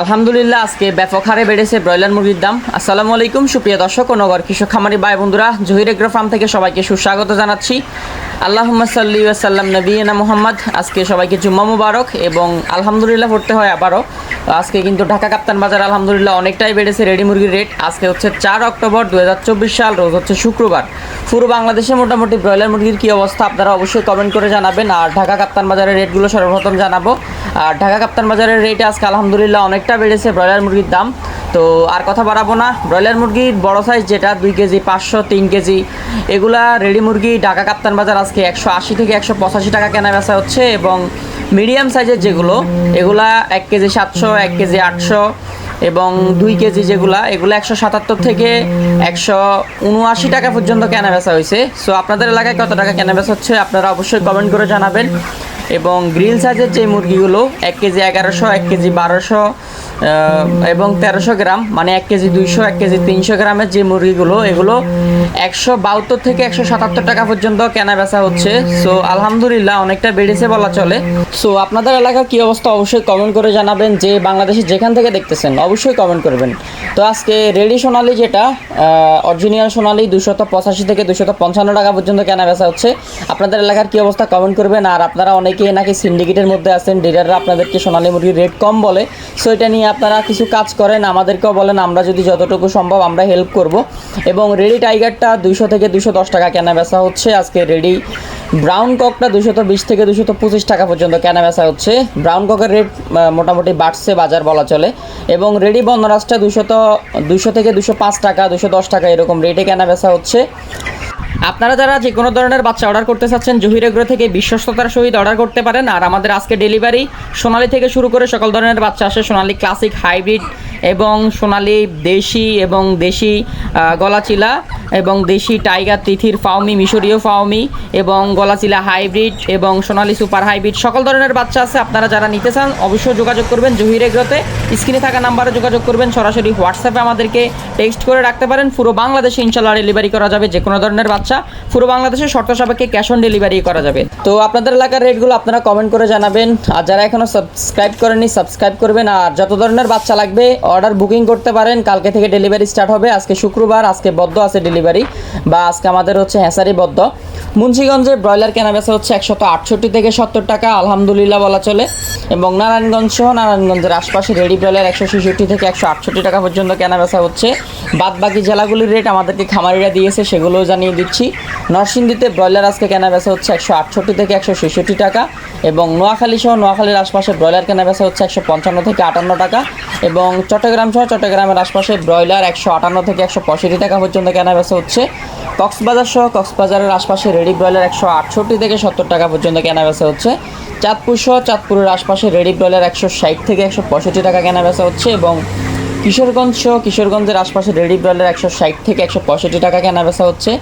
আলহামদুলিল্লাহ, আজকে ব্যাপক হারে বেড়েছে ব্রয়লার মুরগির দাম। আসসালামু আলাইকুম, সুপ্রিয় দর্শক ও নগর কৃষক, খামারি ভাই বন্ধুরা, জহির এগ্রো ফার্ম থেকে সবাইকে সুস্বাগত জানাচ্ছি। আল্লাহ সাল্লি সাল্লাম নবীনা মোহাম্মদ। আজকে সবাইকে জুম্মা মুবারক এবং আলহামদুলিল্লাহ পড়তে হয় আবারও। আজকে কিন্তু ঢাকা কাপ্তান বাজার আলহামদুলিল্লাহ অনেকটাই বেড়েছে রেডি মুরগির রেট। আজকে হচ্ছে চার অক্টোবর দু হাজার চব্বিশ সাল, রোজ হচ্ছে শুক্রবার। পুরো বাংলাদেশে মোটামুটি ব্রয়লার মুরগির কী অবস্থা আপনারা অবশ্যই কমেন্ট করে জানাবেন। আর ঢাকা কাপ্তান বাজারের রেটগুলো সর্বপ্রথম জানাব। আর ঢাকা কাপ্তান বাজারের রেট আজকে আলহামদুলিল্লাহ অনেকটা বেড়েছে ব্রয়লার মুরগির দাম। তো আর কথা বাড়াবো না। ব্রয়লার মুরগির বড় সাইজ যেটা, দুই কেজি পাঁচশো, তিন কেজি। এগুলা রেডি মুরগি ঢাকা কাপ্তান বাজার আজকে একশো আশি থেকে একশো পঁচাশি টাকা কেনা বেচা হচ্ছে এবং মিডিয়াম সাইজের যেগুলো, এগুলা এক কেজি সাতশো, এক কেজি আটশো এবং দুই কেজি যেগুলা, এগুলো একশো সাতাত্তর থেকে একশো উনআশি টাকা পর্যন্ত কেনা বেচা হয়েছে। সো আপনাদের এলাকায় কত টাকা কেনা বেচা হচ্ছে আপনারা অবশ্যই কমেন্ট করে জানাবেন। এবং গ্রিল সাইজের যে মুরগিগুলো, এক কেজি এগারোশো, এক কেজি বারোশো এবং তেরোশো গ্রাম মানে এক কেজি দুইশো, এক কেজি তিনশো গ্রামের যে মুরগিগুলো, এগুলো একশো বাহাত্তর থেকে একশো সাতাত্তর টাকা পর্যন্ত কেনা বেচা হচ্ছে। সো আলহামদুলিল্লাহ, অনেকটা বেড়েছে বলা চলে। সো আপনাদের এলাকার কী অবস্থা অবশ্যই কমেন্ট করে জানাবেন, যে বাংলাদেশে যেখান থেকে দেখতেছেন, অবশ্যই কমেন্ট করবেন। তো আজকে রেডি সোনালি যেটা অরিজিনাল সোনালি দুশত পঁচাশি থেকে দুশত পঞ্চান্ন টাকা পর্যন্ত কেনা বেচা হচ্ছে। আপনাদের এলাকার কী অবস্থা কমেন্ট করবেন, আর আপনারা অনেকে নাকি সিন্ডিকেটের মধ্যে আছেন ডিলাররা আপনাদেরকে সোনালী মুরগির রেট কম বলে। সো এটা নিয়ে আপনারা কিছু কাজ করেন, আমাদেরকেও বলেন, আমরা যদি যতটুকু সম্ভব আমরা হেল্প করব। এবং রেডি টাইগারটা দুশো থেকে দুশো দশ টাকা কেনা বেচা হচ্ছে। আজকে রেডি ব্রাউন ককটা দুশত বিশ থেকে দুশত পঁচিশ টাকা পর্যন্ত কেনা বেচা হচ্ছে। ব্রাউন ককের রেট মোটামুটি বাড়ছে, বাজার বলা চলে। এবং রেডি বন্দরাজটা দুশত দুশো থেকে দুশো পাঁচ টাকা দুশো দশ টাকা এরকম রেটে কেনা বেচা হচ্ছে। আপনারা যারা যে কোনো ধরনের বাচ্চা অর্ডার করতে চাচ্ছেন, জহির এগ্রো থেকে বিশ্বস্ততার সহিত অর্ডার করতে পারেন। আর আমাদের আজকে ডেলিভারি সোনালি থেকে শুরু করে সকল ধরনের বাচ্চা আসে, সোনালি ক্লাসিক হাইব্রিড এবং সোনালি দেশি এবং দেশি গলাচিলা এবং দেশি টাইগার, তিথির ফাউমি মিশরীয় ফাউমি এবং গলাচিলা হাইব্রিড এবং সোনালি সুপার হাইব্রিড সকল ধরনের বাচ্চা আছে। আপনারা যারা নিতে চান অবশ্যই যোগাযোগ করবেন জহির এগ্রোতে স্ক্রিনে থাকা নাম্বারে যোগাযোগ করবেন, সরাসরি হোয়াটসঅ্যাপে আমাদেরকে টেক্সট করে রাখতে পারেন। পুরো বাংলাদেশে ইনশাল্লাহ ডেলিভারি করা যাবে যে কোনো ধরনের বাচ্চা। পুরো বাংলাদেশে শর্ত সাপেক্ষে ক্যাশ অন ডেলিভারি করা যাবে। তো আপনাদের এলাকার রেটগুলো আপনারা কমেন্ট করে জানাবেন। আর যারা এখনও সাবস্ক্রাইব করেনি সাবস্ক্রাইব করবেন। আর যত ধরনের বাচ্চা লাগবে অর্ডার বুকিং করতে পারেন। কালকে থেকে ডেলিভারি স্টার্ট হবে। আজকে শুক্রবার, আজকে বদ্ধ আছে ডেলিভারি বা আজকে আমাদের হচ্ছে হ্যাঁসারি বদ্ধ। মুন্সিগঞ্জে ব্রয়লার কেনা বেচা হচ্ছে একশত আটষট্টি থেকে সত্তর টাকা, আলহামদুলিল্লাহ বলা চলে। এবং নারায়ণগঞ্জ সহ নারায়ণগঞ্জের আশপাশে রেডি ব্রয়লার একশো ছেষট্টি থেকে একশো আটষট্টি টাকা পর্যন্ত কেনা বেচা হচ্ছে। বাদ বাকি জেলাগুলির রেট আমাদেরকে খামারিরা দিয়েছে, সেগুলোও জানিয়ে দিচ্ছি। নরসিংদীতে ব্রয়লার আজকে কেনা বেচা হচ্ছে একশো আটষট্টি থেকে একশো ছেষট্টি টাকা এবং নোয়াখালী সহ নোয়াখালীর আশপাশে ব্রয়লার কেনা বেচা হচ্ছে একশো পঞ্চান্ন থেকে আটান্ন টাকা। এবং চট্টগ্রাম সহ চট্টগ্রামের আশপাশে ব্রয়লার একশো আটান্ন থেকে একশো পঁয়ষট্টি টাকা পর্যন্ত কেনা বেচা হচ্ছে। কক্সবাজার সহ কক্সবাজারের আশপাশে রেডি ব্রয়লার একশো আটষট্টি থেকে সত্তর টাকা পর্যন্ত কেনা বেচা হচ্ছে। চাঁদপুর সহ চাঁদপুরের আশপাশে রেডি ব্রয়লার একশো ষাট থেকে একশো পঁয়ষট্টি টাকা কেনা বেচা হচ্ছে এবং কিশোরগঞ্জ সহ কিশোরগঞ্জের আশপাশে রেডি ব্রয়লার একশো ষাট থেকে একশো পঁয়ষট্টি টাকা কেনা বেচা হচ্ছে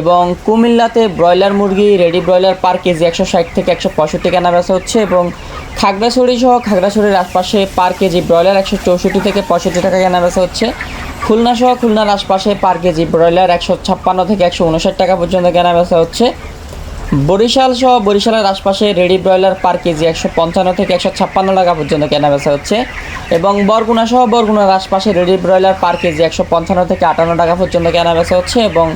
এবং কুমিল্লাতে ব্রয়লার মুরগি, রেডি ব্রয়লার পার কেজি একশো ষাট থেকে একশো পঁয়ষট্টি কেনা বেচা হচ্ছে এবং খাগড়াছড়ি সহ খাগড়াছড়ির আশপাশে পার কেজি ব্রয়লার একশো চৌষট্টি থেকে পঁয়ষট্টি টাকা কেনা বেচা হচ্ছে। খুলনা সহ খুলনার আশপাশে পার কেজি ব্রয়লার একশো ছাপ্পান্ন থেকে একশো উনষাট টাকা পর্যন্ত কেনা বেচা হচ্ছে। বরিশাল সহ বরিশালের আশপাশে রেডি ব্রয়লার পার কেজি একশো পঞ্চান্ন থেকে একশো ছাপ্পান্ন টাকা পর্যন্ত কেনা বেচা হচ্ছে। এবং বরগুনা সহ বরগুনার আশপাশে রেডি ব্রয়লার পার কেজি একশো পঞ্চান্ন থেকে আটান্ন টাকা পর্যন্ত কেনা বেচা হচ্ছে এবং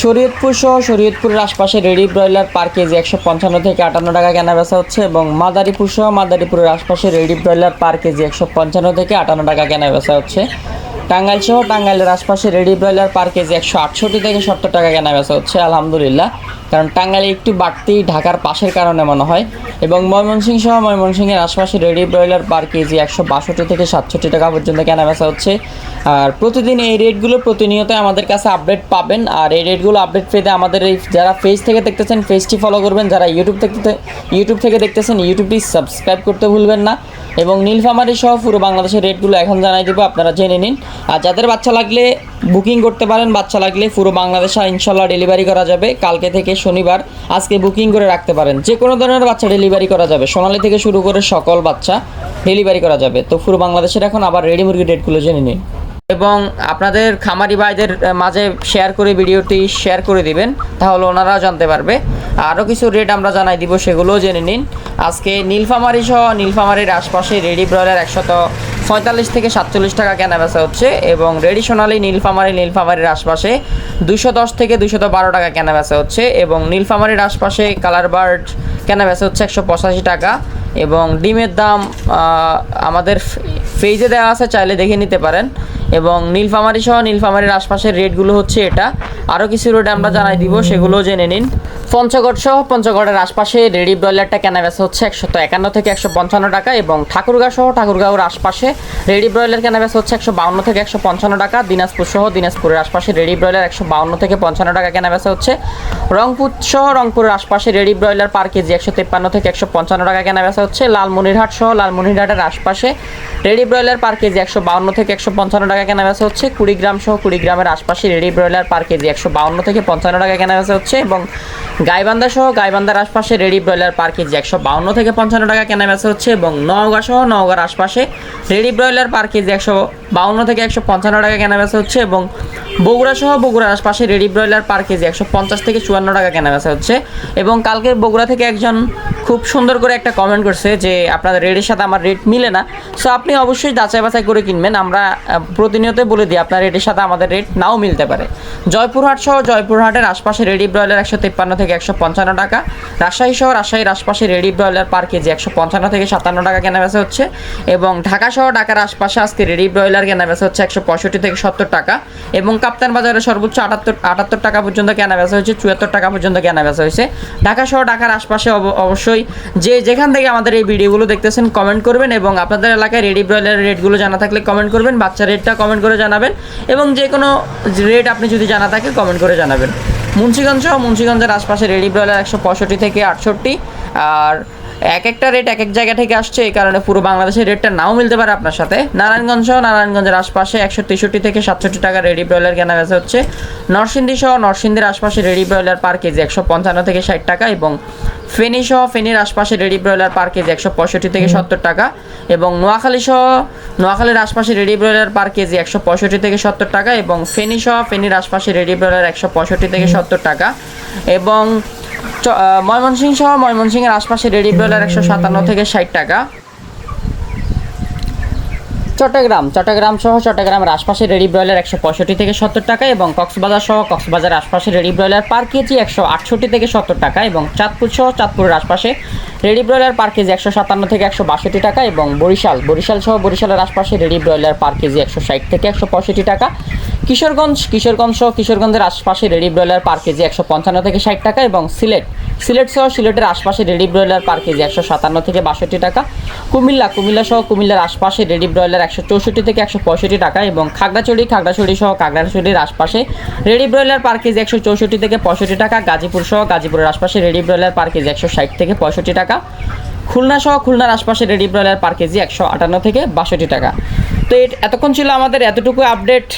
শরীয়তপুর সহ শরীয়তপুরের আশপাশে রেডি ব্রয়লার পার কেজি একশো পঞ্চান্ন থেকে আটান্ন টাকা কেনা বেচা হচ্ছে এবং মাদারীপুর সহ মাদারীপুরের আশপাশে রেডি ব্রয়লার পার কেজি একশো পঞ্চান্ন থেকে আটান্ন টাকা কেনা বেচা হচ্ছে। টাঙ্গাইল সহ টাঙ্গাইলের আশপাশে রেডি ব্রয়লার পার কেজি একশো আটষট্টি থেকে সত্তর টাকা কেনা বেচা হচ্ছে, আলহামদুলিল্লাহ। কারণ টাঙ্গাইলে একটু বাড়তি ঢাকার পাশের কারণে মনে হয়। এবং ময়মনসিংহ সহ ময়মনসিংহের আশপাশে রেডি ব্রয়লার পার কেজি একশো বাষট্টি থেকে সাতষট্টি টাকা পর্যন্ত কেনা বেচা হচ্ছে। আর প্রতিদিন এই রেটগুলো প্রতিনিয়ত আমাদের কাছে আপডেট পাবেন। আর এই রেটগুলো আপডেট পেতে আমাদের এই যারা ফেস থেকে দেখতেছেন ফেসটি ফলো করবেন। যারা ইউটিউব থেকে ইউটিউব থেকে দেখতেছেন ইউটিউবটি সাবস্ক্রাইব করতে ভুলবেন না। এবং নীলফামারি সহ পুরো বাংলাদেশের রেটগুলো এখন জানাই দেবো, আপনারা জেনে নিন। আর যাদের বাচ্চা লাগলে বুকিং করতে পারেন, বাচ্চা লাগলে পুরো বাংলাদেশে ইনশাল্লাহ ডেলিভারি করা যাবে। কালকে থেকে শনিবার আজকে বুকিং করে রাখতে পারেন। যে কোনো ধরনের বাচ্চা ডেলিভারি করা যাবে। সোনালি থেকে শুরু করে সকল বাচ্চা ডেলিভারি করা যাবে। তো পুরো বাংলাদেশের এখন আবার রেডি মুরগির রেটগুলো জেনে নিন। এবং আপনাদের খামারি ভাইদের মাঝে শেয়ার করে ভিডিওটি শেয়ার করে দিবেন, তাহলে ওনারাও জানতে পারবে। আরও কিছু রেট আমরা জানাই দিব, সেগুলোও জেনে নিন। আজকে নীলফামারি সহ নীলফামারির আশপাশে রেডি ব্রয়লার একশত পঁয়তাল্লিশ থেকে সাতচল্লিশ টাকা কেনা বেচা হচ্ছে এবং রেডি সোনালি নীলফামারি নীলফামারির আশপাশে দুশো দশ থেকে দুশত বারো টাকা কেনা বেচা হচ্ছে এবং নীলফামারির আশপাশে কালার বার্ড কেনা বেচা হচ্ছে একশো পঁচাশি টাকা এবং ডিমের দাম আমাদের ফেজে দেওয়া আছে, চাইলে দেখে নিতে পারেন এবং নীলফামারি সহ নীলফামারির আশপাশের রেটগুলো হচ্ছে এটা। আরও কিছু রেট আমরা জানাই দিব সেগুলোও জেনে নিন। পঞ্চগড় সহ পঞ্চগড়ের আশপাশে রেডি ব্রয়লারটা কেনা বেচা হচ্ছে একশত একান্ন থেকে একশো পঞ্চান্ন টাকা এবং ঠাকুরগাঁও সহ ঠাকুরগাঁওর আশপাশে রেডি ব্রয়লার কেনা বেচা হচ্ছে একশো বাউন্ন থেকে একশো পঞ্চান্ন টাকা। দিনাজপুর সহ দিনাজপুরের আশপাশে রেডি ব্রয়লার একশো বাউন্ন থেকে পঞ্চান্ন টাকা কেনা বেচা হচ্ছে। রংপুর সহ রংপুরের আশপাশে রেডি ব্রয়লার পার কেজি একশো তেপ্পান্ন থেকে একশো পঞ্চান্ন টাকা কেনা বেচা হচ্ছে। লালমনিরহাট সহ লালমনিরহাটের আশপাশে রেডি ব্রয়লার পার কেজি একশো বাউন্ন থেকে একশো পঞ্চান্ন টাকা কেনা বেচা হচ্ছে। কুড়িগ্রাম সহ কুড়িগ্রামের আশপাশে রেডি ব্রয়লার পার কেজি একশো বাউন্ন থেকে পঞ্চান্ন টাকা কেনা বেচা হচ্ছে এবং গাইবান্ধা সহ গাইবান্ধার আশপাশে রেডি ব্রয়লার পার কেজি একশো বাউন্ন থেকে পঞ্চান্ন টাকা কেনা বেচা হচ্ছে এবং নওগাঁ সহ নওগাঁর আশপাশে রেডি ব্রয়লার পার কেজি একশো বাউন্ন থেকে একশো পঞ্চান্ন টাকা কেনা বেচা হচ্ছে এবং বগুড়া সহ বগুড়ার আশপাশে রেডি ব্রয়লার পার কেজি একশো পঞ্চাশ থেকে চুয়ান্ন টাকা কেনা বেচা হচ্ছে এবং কালকে বগুড়া থেকে একজন খুব সুন্দর করে একটা কমেন্ট করছে যে আপনাদের রেটের সাথে আমার রেট মিলে না। সো আপনি অবশ্যই যাচাই বাছাই করে কিনবেন। আমরা প্রতিনিয়ত বলে দিই, আপনার রেটের সাথে আমাদের রেট নাও মিলতে পারে। জয়পুরহাট সহ জয়পুরহাটের আশপাশে রেডি ব্রয়লার একশো তেপ্পান্ন থেকে একশো পঞ্চান্ন টাকা। রাজশাহী সহ রাজশাহীর আশপাশে রেডি ব্রয়লার পার কেজি একশো পঞ্চান্ন থেকে সাতান্ন টাকা কেনা বেচা হচ্ছে। এবং ঢাকা সহ ঢাকার আশপাশে আজকে রেডি ব্রয়লার কেনা হচ্ছে একশো পঁয়ষট্টি থেকে সত্তর টাকা। এবং কাপ্তান বাজারে সর্বোচ্চ আটাত্তর আটাত্তর টাকা পর্যন্ত কেনা বেচা হয়েছে, চুয়াত্তর টাকা পর্যন্ত কেনা বেচা হয়েছে। ঢাকা সহ ঢাকার আশপাশে অব- অবশ্যই যে যেখান থেকে আমাদের এই ভিডিওগুলো দেখতেছেন কমেন্ট করবেন এবং আপনাদের এলাকায় রেডি ব্রয়লারের রেটগুলো জানা থাকলে কমেন্ট করবেন, বাচ্চা রেটটা কমেন্ট করে জানাবেন এবং যে কোনো রেট আপনি যদি জানা থাকে কমেন্ট করে জানাবেন। মুন্সিগঞ্জ সহ মুন্সিগঞ্জের আশপাশে রেডি ব্রয়লার একশো পঁয়ষট্টি থেকে আটষট্টি, আর এক একটা রেট এক এক জায়গা থেকে আসছে এই কারণে পুরো বাংলাদেশের রেটটা নাও মিলতে পারে আপনার সাথে। নারায়ণগঞ্জ সহ নারায়ণগঞ্জের আশপাশে একশো তেষট্টি থেকে সাতষট্টি টাকা রেডি ব্রয়লার কেনা বেচা হচ্ছে। নরসিংদী সহ নরসিংদীর আশপাশে রেডি ব্রয়লার পার কেজি একশো পঞ্চান্ন থেকে ষাট টাকা এবং ফেনী সহ ফেনীর আশপাশে রেডি ব্রয়লার পার কেজি একশো পঁয়ষট্টি থেকে সত্তর টাকা এবং নোয়াখালী সহ নোয়াখালীর আশপাশে রেডি ব্রয়লার পার কেজি একশো পঁয়ষট্টি থেকে সত্তর টাকা এবং ফেনী সহ ফেনীর আশপাশে রেডি ব্রয়লার একশো পঁয়ষট্টি থেকে সত্তর টাকা এবং ময়মনসিংহ সহ ময়মনসিংহের আশপাশে রেডি ব্রয়লার একশো সাতান্ন থেকে ষাট টাকা। চট্টগ্রাম চট্টগ্রাম সহ চট্টগ্রামের আশপাশে রেডি ব্রয়লার একশো পঁয়ষট্টি থেকে সত্তর টাকা এবং কক্সবাজার সহ কক্সবাজার আশপাশে রেডি ব্রয়লার পার কেজি একশো আটষট্টি থেকে সত্তর টাকা এবং চাঁদপুর সহ চাঁদপুরের আশপাশে রেডি ব্রয়লার পার কেজি একশো সাতান্ন থেকে একশো বাষট্টি টাকা এবং বরিশাল বরিশাল সহ বরিশালের আশপাশে রেডি ব্রয়লার পার কেজি একশো ষাট থেকে একশো পঁয়ষট্টি টাকা। কিশোরগঞ্জ কিশোরগঞ্জ সহ কিশোরগঞ্জের আশপাশে রেডি ব্রয়লার পার কেজি একশো পঞ্চান্ন থেকে ষাট টাকা এবং সিলেট সিলেট সহ সিলেটের আশপাশে রেডি ব্রয়লার পার কেজি একশো সাতান্ন থেকে বাষট্টি টাকা, কুমিল্লা কুমিল্লা সহ কুমিল্লার আশপাশে রেডি ব্রয়লার একশো চৌষট্টি থেকে একশো পঁয়ষট্টি টাকা এবং খাগড়াছড়ি খাগড়াছড়ি সহ খাগড়াছড়ির আশপাশে রেডি ব্রয়লার পার কেজি একশো চৌষট্টি থেকে পঁয়ষট্টি টাকা, গাজীপুর সহ গাজীপুরের আশপাশে রেডি ব্রয়লার পার কেজি একশো ষাট থেকে পঁয়ষট্টি টাকা, খুলনা সহ খুলনার আশপাশে রেডি ব্রয়লার পার কেজি একশো আটান্ন থেকে বাষট্টি টাকা। তো এতক্ষণ ছিল আমাদের, এতটুকু আপডেট।